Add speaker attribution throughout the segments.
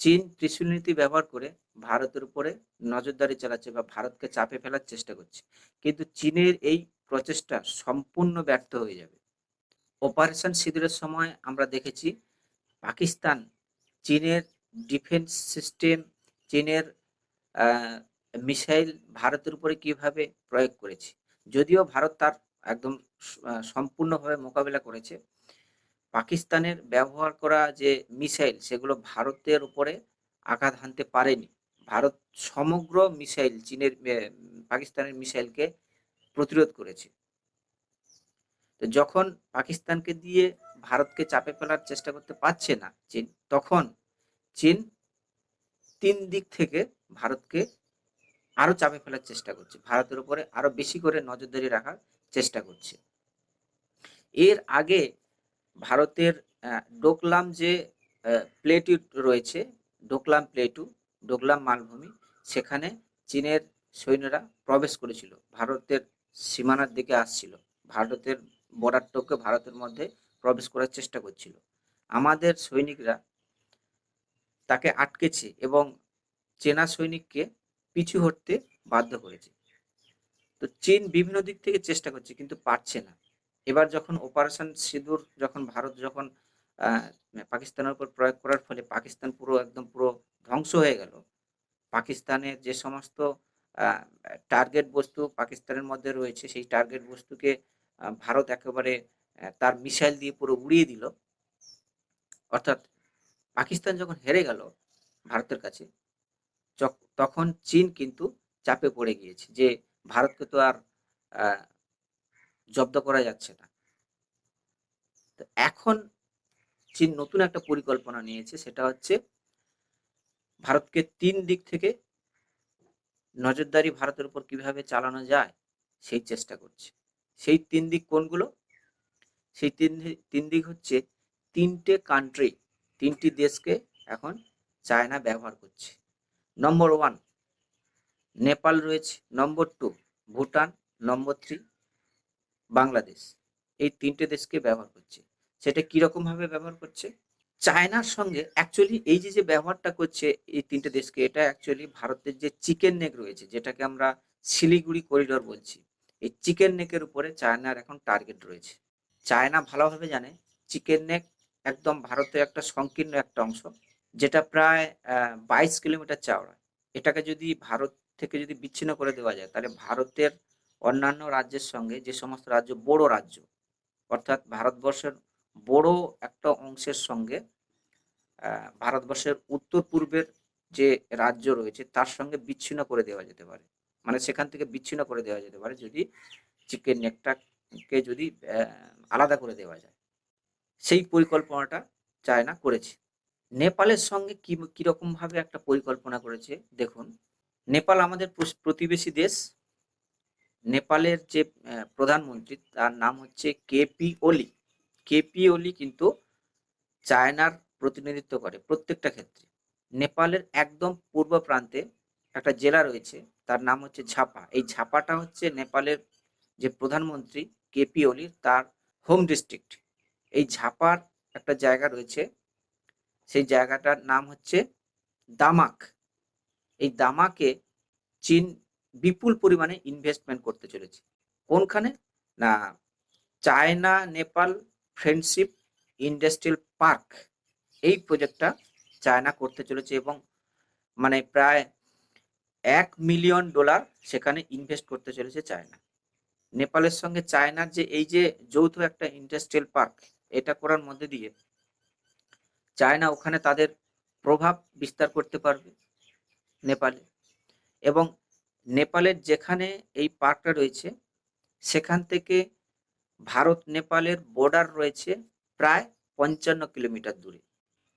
Speaker 1: চীন ত্রিশূল নীতি ব্যবহার করে ভারতের উপরে নজরদারি চালাচ্ছে বা ভারতকে চাপে ফেলার চেষ্টা করছে। কিন্তু চীনের এই প্রচেষ্টা সম্পূর্ণ ব্যর্থ হয়ে যাবে। অপারেশন সিঁদুরের সময় আমরা দেখেছি পাকিস্তান চীনের ডিফেন্স সিস্টেম, চীনের মিসাইল ভারতের উপরে কীভাবে প্রয়োগ করেছে, যদিও ভারত তার একদম সম্পূর্ণভাবে মোকাবিলা করেছে। পাকিস্তানের ব্যবহার করা যে মিসাইল, সেগুলো ভারতের উপরে আঘাত হানতে পারেনি। ভারত সমগ্র মিসাইল, চীনের পাকিস্তানের মিসাইলকে প্রতিরোধ করেছে। তো যখন পাকিস্তানকে দিয়ে ভারতকে চাপে ফেলার চেষ্টা করতে পারছে না চীন, তখন চীন তিন দিক থেকে ভারতকে আরও চাপে ফেলার চেষ্টা করছে। ভারতের উপরে আরও বেশি করে নজরদারি রাখার চেষ্টা করছে। এর আগে ভারতের ডোকলাম যে প্লেটু রয়েছে, ডোকলাম প্লেটু, ডোকলাম মালভূমি, সেখানে চীনের সৈন্যরা প্রবেশ করেছিল, ভারতের সীমানার দিকে আসছিল, ভারতের বর্ডার টপকে ভারতের মধ্যে প্রবেশ করার চেষ্টা করছিল। আমাদের সৈনিকরা তাকে আটকেছে এবং চেনা সৈনিককে পিছু হটতে বাধ্য করেছে। তো চীন বিভিন্ন দিক থেকে চেষ্টা করছে, কিন্তু পারছে না। এবার যখন অপারেশন সিঁদুর, যখন ভারত যখন পাকিস্তানের উপর প্রয়োগ করার ফলে পাকিস্তান পুরো একদম পুরো ধ্বংস হয়ে গেল। পাকিস্তানের যে সমস্ত টার্গেট বস্তু পাকিস্তানের মধ্যে রয়েছে, সেই টার্গেট বস্তুকে ভারত একেবারে তার মিসাইল দিয়ে পুরো উড়িয়ে দিল। অর্থাৎ পাকিস্তান যখন হেরে গেল ভারতের কাছে তখন চীন কিন্তু চাপে পড়ে গিয়েছে যে ভারতকে তো আর জব্দ করা যাচ্ছে না। তো এখন চীন নতুন একটা পরিকল্পনা নিয়েছে সেটা হচ্ছে ভারতকে তিন দিক থেকে নজরদারি ভারতের উপর কীভাবে চালানো যায় সেই চেষ্টা করছে। সেই তিন দিক কোনগুলো? সেই তিন তিন দিক হচ্ছে তিনটে কান্ট্রি তিনটি দেশকে এখন চায়না ব্যবহার করছে। নম্বর ওয়ান নেপাল রয়েছে। Number two Bhutan. Number three Bangladesh, এই তিনটে দেশকে ব্যবহার করছে। সেটা কীরকম ভাবে ব্যবহার করছে? চায়নার সঙ্গে অ্যাকচুয়ালি এই যে যে ব্যবহারটা করছে এই তিনটে দেশকে, এটা অ্যাকচুয়ালি ভারতের যে চিকেন নেক রয়েছে, যেটাকে আমরা শিলিগুড়ি করিডোর বলছি, এই চিকেন নেকের উপরে চায়নার এখন টার্গেট রয়েছে। চায়না ভালোভাবে জানে চিকেন নেক একদম ভারতের একটা সংকীর্ণ একটা অংশ, যেটা প্রায় বাইশ কিলোমিটার চাওড়া। এটাকে যদি ভারত থেকে যদি বিচ্ছিন্ন করে দেওয়া যায়, তাহলে ভারতের অন্যান্য রাজ্যের সঙ্গে যে সমস্ত রাজ্য বড় রাজ্য, অর্থাৎ ভারতবর্ষের বড় একটা অংশের সঙ্গে ভারতবর্ষের উত্তর পূর্বের যে রাজ্য রয়েছে তার সঙ্গে বিচ্ছিন্ন করে দেওয়া যেতে পারে। মানে সেখান থেকে বিচ্ছিন্ন করে দেওয়া যেতে পারে যদি চিকেন নেকটাকে যদি আলাদা করে দেওয়া যায়। সেই পরিকল্পনাটা চায়না করেছে। নেপালের সঙ্গে কি কীরকম ভাবে একটা পরিকল্পনা করেছে দেখুন। নেপাল আমাদের প্রতিবেশী দেশ। নেপালের যে প্রধানমন্ত্রী, তার নাম হচ্ছে কেপি ওলি। কেপি ওলি কিন্তু চায়নার প্রতিনিধিত্ব করে প্রত্যেকটা ক্ষেত্রে। নেপালের একদম পূর্ব প্রান্তে একটা জেলা রয়েছে, তার নাম হচ্ছে ঝাপা। এই ঝাপাটা হচ্ছে নেপালের যে প্রধানমন্ত্রী কেপি ওলির তার হোম ডিস্ট্রিক্ট। এই ঝাপার একটা জায়গা রয়েছে, সেই জায়গাটার নাম হচ্ছে দামাক। এই দামাকে চীন বিপুল পরিমাণে ইনভেস্টমেন্ট করতে চলেছে। কোনখানে? না, China, Nepal friendship industrial park এই প্রজেক্টটা চায়না করতে চলেছে এবং মানে প্রায় এক মিলিয়ন ডলার সেখানে ইনভেস্ট করতে চলেছে চায়না। নেপালের সঙ্গে চায়নার যে এই যে যৌথ একটা ইন্ডাস্ট্রিয়াল পার্ক এটা করার মধ্যে দিয়ে চায়না ওখানে তাদের প্রভাব বিস্তার করতে পারবে নেপালে। এবং নেপালের যেখানে এই পার্কটা রয়েছে, সেখান থেকে ভারত নেপালের বর্ডার রয়েছে প্রায় পঞ্চান্ন কিলোমিটার দূরে।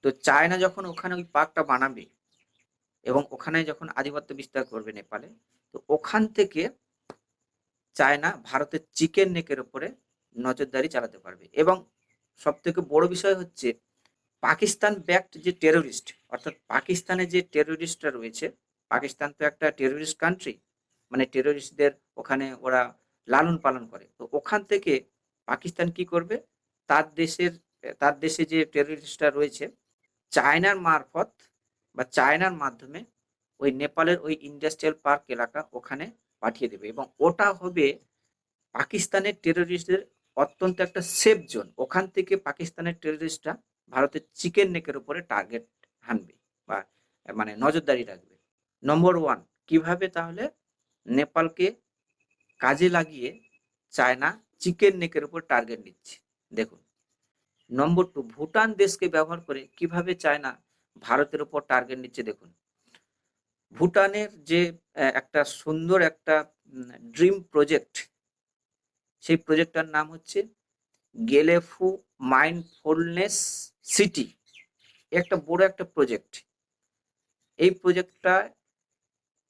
Speaker 1: তো চায়না যখন ওখানে ওই পার্কটা বানাবে এবং ওখানে যখন আধিপত্য বিস্তার করবে নেপালে, তো ওখান থেকে চায়না ভারতের চিকেন নেকের উপরে নজরদারি চালাতে পারবে। এবং সব থেকে বড় বিষয় হচ্ছে পাকিস্তান ব্যাক্ট যে টেরোরিস্ট অর্থাৎ পাকিস্তানে যে টেরোরিস্টরা রয়েছে পাকিস্তান তো একটা টেরোরিস্ট কান্ট্রি মানে টেরোরিস্টদের ওখানে ওরা লালন পালন করে। তো ওখান থেকে পাকিস্তান কি করবে? তার দেশের, তার দেশে যে টেরোরিস্টরা রয়েছে, চায়নার মারফত বা চায়নার মাধ্যমে ওই নেপালের ওই ইন্ডাস্ট্রিয়াল পার্ক এলাকা ওখানে পাঠিয়ে দেবে এবং ওটা হবে পাকিস্তানের টেরোরিস্টদের অত্যন্ত একটা সেফ জোন ওখান থেকে পাকিস্তানের টেরোরিস্টরা ভারতের চিকেন নেকের উপরে টার্গেট হানবে বা মানে নজরদারি রাখবে। নম্বর ওয়ান কীভাবে তাহলে নেপালকে কাজে লাগিয়ে চায়না চিকেন নেকের উপর টার্গেট নিচ্ছে? দেখুন নম্বর টু ভুটান দেশকে ব্যবহার করে কীভাবে চায়না ভারতের উপর টার্গেট নিচ্ছে দেখুন। ভুটানের যে একটা সুন্দর একটা ড্রিম প্রজেক্ট সেই প্রজেক্টটার নাম হচ্ছে গেলেফু মাইন্ডফুলনেস সিটি। একটা বড় একটা প্রজেক্ট এই প্রজেক্টটা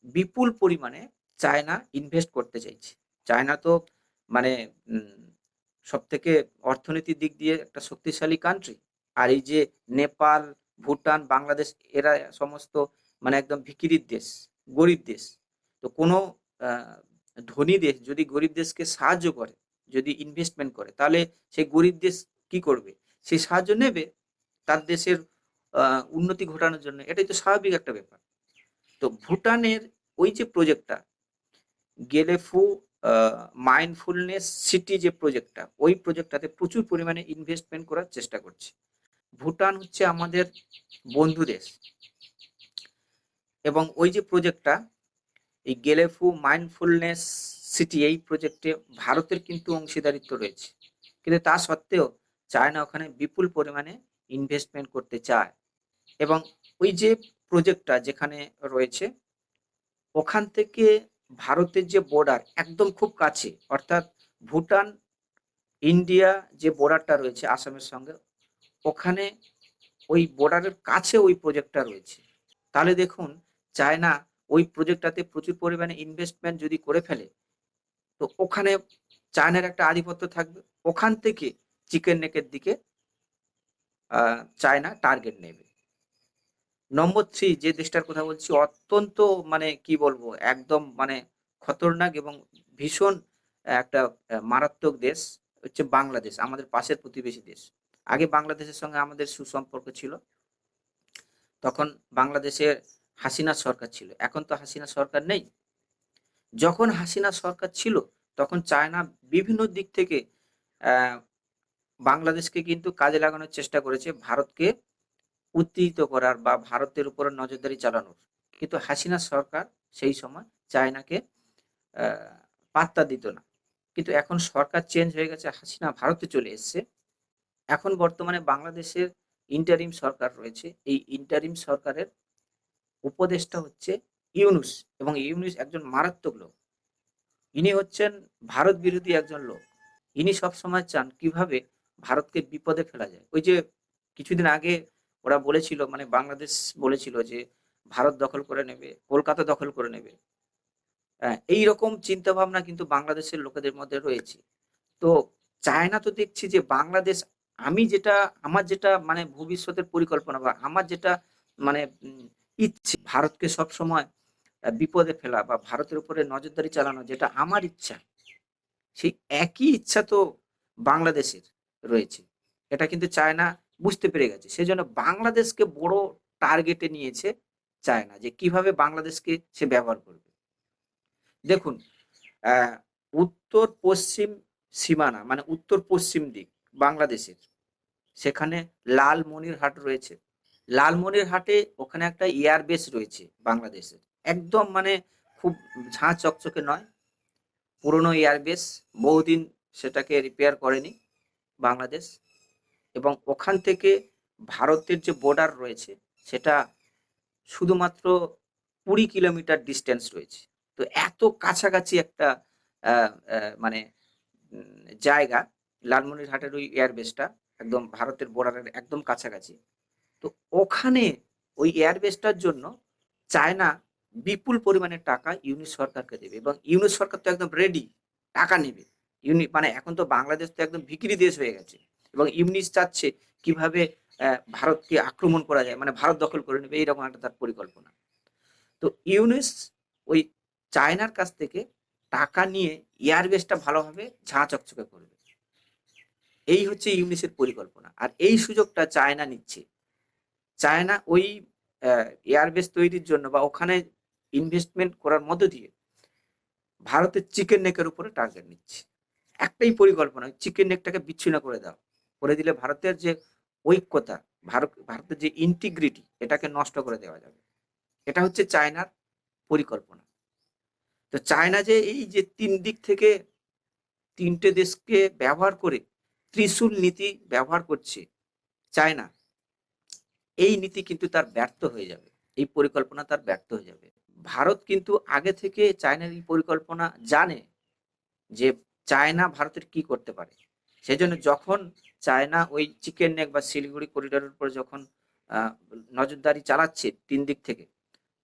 Speaker 1: বিপুল পরিমাণে চায়না ইনভেস্ট করতে চাইছে। চায়না তো মানে সব থেকে অর্থনীতির দিক দিয়ে একটা শক্তিশালী কান্ট্রি আর এই যে নেপাল, ভুটান, বাংলাদেশ, এরা সমস্ত মানে একদম ভিকিরির দেশ, গরিব দেশ। তো কোনো ধনী দেশ যদি গরিব দেশকে সাহায্য করে, যদি ইনভেস্টমেন্ট করে, তাহলে সেই গরিব দেশ কি করবে? সেই সাহায্য নেবে তার দেশের উন্নতি ঘটানোর জন্য। এটাই তো স্বাভাবিক একটা ব্যাপার। তো ভুটানের ওই যে প্রজেক্টটা গেলেফু মাইন্ডফুলনেস সিটি যে প্রজেক্টটা ওই প্রজেক্টটাতে প্রচুর পরিমাণে ইনভেস্টমেন্ট করার চেষ্টা করছে। ভুটান হচ্ছে আমাদের বন্ধু দেশ। এবং ওই যে প্রজেক্টটা এই গেলেফু মাইন্ডফুলনেস সিটি এই প্রজেক্টে ভারতের কিন্তু অংশীদারিত্ব রয়েছে। কিন্তু তা সত্ত্বেও চায়না ওখানে বিপুল পরিমাণে ইনভেস্টমেন্ট করতে চায়। এবং ওই যে প্রজেক্টটা যেখানে রয়েছে, ওখান থেকে ভারতের যে বর্ডার একদম খুব কাছে, অর্থাৎ ভুটান, ইন্ডিয়া যে বর্ডারটা রয়েছে আসামের সঙ্গে, ওখানে ওই বর্ডারের কাছে ওই প্রজেক্টটা রয়েছে। তাহলে দেখুন, চায়না ওই প্রজেক্টটাতে প্রচুর পরিমাণে ইনভেস্টমেন্ট যদি করে ফেলে, তো ওখানে চায়নার একটা আধিপত্য থাকবে। ওখান থেকে চিকেন নেকের দিকে চায়না টার্গেট নেবে। নম্বর থ্রি যে দেশটার কথা বলছি, অত্যন্ত মানে কি বলব, একদম মানে খতরনাক এবং ভীষণ একটা মারাত্মক দেশ হচ্ছে বাংলাদেশ, আমাদের পাশের প্রতিবেশী দেশ। আগে বাংলাদেশের সঙ্গে আমাদের সুসম্পর্ক ছিল, তখন বাংলাদেশের হাসিনা সরকার ছিল, এখন তো হাসিনা সরকার নেই। যখন হাসিনা সরকার ছিল, তখন চায়না বিভিন্ন দিক থেকে বাংলাদেশকে কিন্তু কাজে লাগানোর চেষ্টা করেছে, ভারতকে উত্তেজিত করার বা ভারতের উপরে নজরদারি চালানোর। কিন্তু হাসিনা সরকার সেই সময় চায়নাকে পাত্তা দিত না। কিন্তু এখন সরকার চেঞ্জ হয়ে গেছে, হাসিনা ভারতে চলে এসেছে। এখন বর্তমানে বাংলাদেশের ইন্টারিম সরকার রয়েছে। এই ইন্টারিম সরকারের উপদেষ্টা হচ্ছে ইউনুস এবং ইউনুস একজন মারাত্মক লোক। ইনি হচ্ছেন ভারত বিরোধী একজন লোক। ইনি সবসময় চান কীভাবে ভারতকে বিপদে ফেলা যায়। ওই যে কিছুদিন আগে ওরা বলেছিল মানে বাংলাদেশ বলেছিল যে ভারত দখল করে নেবে কলকাতা দখল করে নেবে। হ্যাঁ, এই রকম চিন্তা ভাবনা কিন্তু বাংলাদেশের লোকেদের মধ্যে রয়েছে। তো চায়না তো দেখছি যে বাংলাদেশ আমি যেটা আমার যেটা মানে ভবিষ্যতের পরিকল্পনা বা আমার যেটা মানে ইচ্ছে ভারতকে সব সময় বিপদে ফেলা বা ভারতের উপরে নজরদারি চালানো যেটা আমার ইচ্ছা সেই একই ইচ্ছা তো বাংলাদেশের রয়েছে। এটা কিন্তু চায়না বুঝতে পেরে গেছে। সেই জন্য বাংলাদেশকে বড় টার্গেটে নিয়েছে চায়না, যে কীভাবে বাংলাদেশকে সে ব্যবহার করবে। দেখুন উত্তর পশ্চিম সীমানা মানে উত্তর পশ্চিম দিক বাংলাদেশের, সেখানে লালমনিরহাট রয়েছে। লালমনিরহাটে ওখানে একটা এয়ার বেস রয়েছে বাংলাদেশের। একদম মানে খুব ঝাঁ চকচকে নয়। পুরনো এয়ারবেস বহুদিন সেটাকে রিপেয়ার করেনি বাংলাদেশ। এবং ওখান থেকে ভারতের যে বর্ডার রয়েছে, সেটা শুধুমাত্র কুড়ি কিলোমিটার ডিস্টেন্স রয়েছে। তো এত কাছাকাছি একটা মানে জায়গা, লালমনিরহাটের ওই এয়ারবেসটা একদম ভারতের বর্ডারের একদম কাছাকাছি। তো ওখানে ওই এয়ারবেসটার জন্য চায়না বিপুল পরিমাণে টাকা ইউনিট সরকারকে দেবে এবং ইউনিট সরকার তো একদম রেডি টাকা নেবে। ইউনি মানে এখন তো বাংলাদেশ তো একদম ভিকিরি দেশ হয়ে গেছে। এবং ইউনিস চাচ্ছে কীভাবে ভারতকে আক্রমণ করা যায় মানে ভারত দখল করে নেবে, এইরকম একটা তার পরিকল্পনা। তো ইউনিস ওই চায়নার কাছ থেকে টাকা নিয়ে এয়ারবেসটা ভালোভাবে ঝাঁ চকচকে করবে। এই হচ্ছে ইউনিসের পরিকল্পনা। আর এই সুযোগটা চায়না নিচ্ছে। চায়না ওই এয়ারবেস তৈরির জন্য বা ওখানে ইনভেস্টমেন্ট করার মধ্য দিয়ে ভারতের চিকেন নেকের উপরে টার্গেট নিচ্ছে। একটাই পরিকল্পনা চিকেন নেকটাকে বিচ্ছিন্ন করে দাও করে দিলে ভারতের যে ঐক্যতা, ভারত, ভারতের যে ইন্টিগ্রিটি এটাকে নষ্ট করে দেওয়া যাবে। এটা হচ্ছে চায়নার পরিকল্পনা। তো চায়না যে এই যে তিন দিক থেকে তিনটে দেশকে ব্যবহার করে ত্রিশূল নীতি ব্যবহার করছে চায়না, এই নীতি কিন্তু তার ব্যর্থ হয়ে যাবে। এই পরিকল্পনা তার ব্যর্থ হয়ে যাবে। ভারত কিন্তু আগে থেকে চায়নার এই পরিকল্পনা জানে যে চায়না ভারতের কি করতে পারে। সেজন্য যখন চায়না ওই চিকেন নেক বা শিলিগুড়ি করিডোরের উপর যখন নজরদারি চালাচ্ছে তিন দিক থেকে,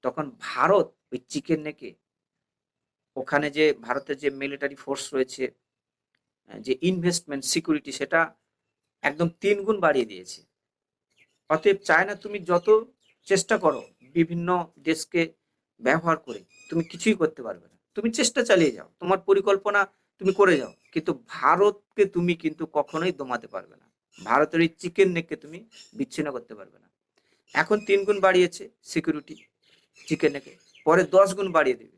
Speaker 1: তখন ভারত ওই চিকেন নেকে ওখানে যে ভারতের যে মিলিটারি ফোর্স রয়েছে যে ইনভেস্টমেন্ট সিকিউরিটি সেটা একদম তিন গুণ বাড়িয়ে দিয়েছে। অতএব চায়না তুমি যত চেষ্টা করো বিভিন্ন দেশকে ব্যবহার করে, তুমি কিছুই করতে পারবে না। তুমি চেষ্টা চালিয়ে যাও। তোমার পরিকল্পনা তুমি করে যাও। কিন্তু ভারতকে তুমি কিন্তু কখনোই দমাতে পারবে না। ভারতের এই চিকেন নেককে তুমি বিচ্ছিন্ন করতে পারবে না। এখন তিন গুণ বাড়িয়েছে সিকিউরিটি চিকেন নেকে পরে দশ গুণ বাড়িয়ে দেবে।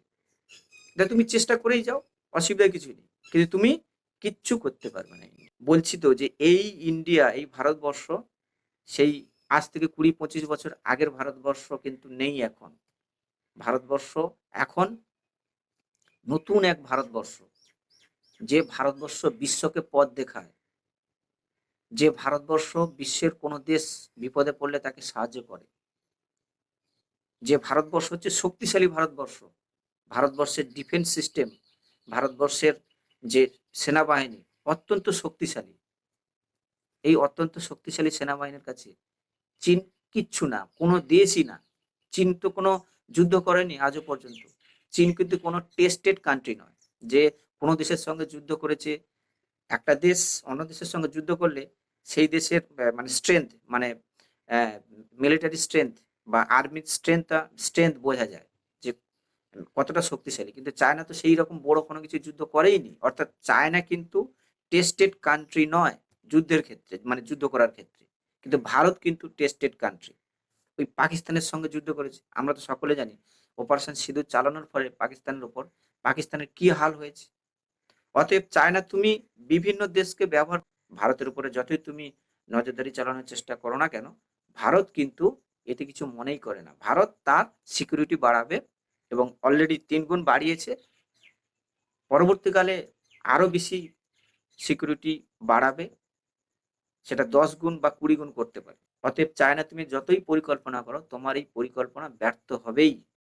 Speaker 1: এটা তুমি চেষ্টা করেই যাও অসুবিধা কিছুই নেই। কিন্তু তুমি কিচ্ছু করতে পারবে না। বলছি তো যে এই ইন্ডিয়া এই ভারতবর্ষ, সেই আজ থেকে কুড়ি পঁচিশ বছর আগের ভারতবর্ষ কিন্তু নেই এখন। ভারতবর্ষ এখন নতুন এক ভারতবর্ষ। যে ভারতবর্ষ বিশ্বকে পথ দেখায়, যে ভারতবর্ষ বিশ্বের কোনো দেশ বিপদে পড়লে তাকে সাহায্য করে, যে ভারতবর্ষ হচ্ছে শক্তিশালী ভারতবর্ষ, ভারতবর্ষের ডিফেন্স সিস্টেম ভারতবর্ষের যে সেনাবাহিনী অত্যন্ত শক্তিশালী। এই অত্যন্ত শক্তিশালী সেনাবাহিনীর কাছে চীন কিচ্ছু না, কোনো দেশই না। চীন তো কোনো যুদ্ধ করেনি আজও পর্যন্ত। চীন কিন্তু কোনো টেস্টেড কান্ট্রি নয়, যে কোনো দেশের সঙ্গে যুদ্ধ করেছে, একটা দেশ অন্য দেশের সঙ্গে যুদ্ধ করলে সেই দেশের মানে স্ট্রেংথ মানে মিলিটারি স্ট্রেংথ বা আর্মির স্ট্রেংথ স্ট্রেংথ বোঝা যায় যে কতটা শক্তিশালী। কিন্তু চায়না তো সেই রকম বড় কোনো কিছু যুদ্ধ করেইনি। অর্থাৎ চায়না কিন্তু টেস্টেড কান্ট্রি নয় যুদ্ধের ক্ষেত্রে মানে যুদ্ধ করার ক্ষেত্রে। কিন্তু ভারত কিন্তু টেস্টেড কান্ট্রি ওই পাকিস্তানের সঙ্গে যুদ্ধ করেছে। আমরা তো সকলে জানি অপারেশন সিঁদুর চালানোর ফলে পাকিস্তানের ওপর, পাকিস্তানের কি হাল হয়েছে? অতএব চায়না তুমি বিভিন্ন দেশকে ব্যবহার, ভারতের উপরে যতই তুমি নজরদারি চালানোর চেষ্টা করো না কেন, ভারত কিন্তু এতে কিছু মনেই করে না। ভারত তার সিকিউরিটি বাড়াবে এবং অলরেডি তিন গুণ বাড়িয়েছে। পরবর্তীকালে আরও বেশি সিকিউরিটি বাড়াবে, সেটা দশ গুণ বা কুড়ি গুণ করতে পারে। অতএব চায়না তুমি যতই পরিকল্পনা করো, তোমার এই পরিকল্পনা ব্যর্থ হবেই।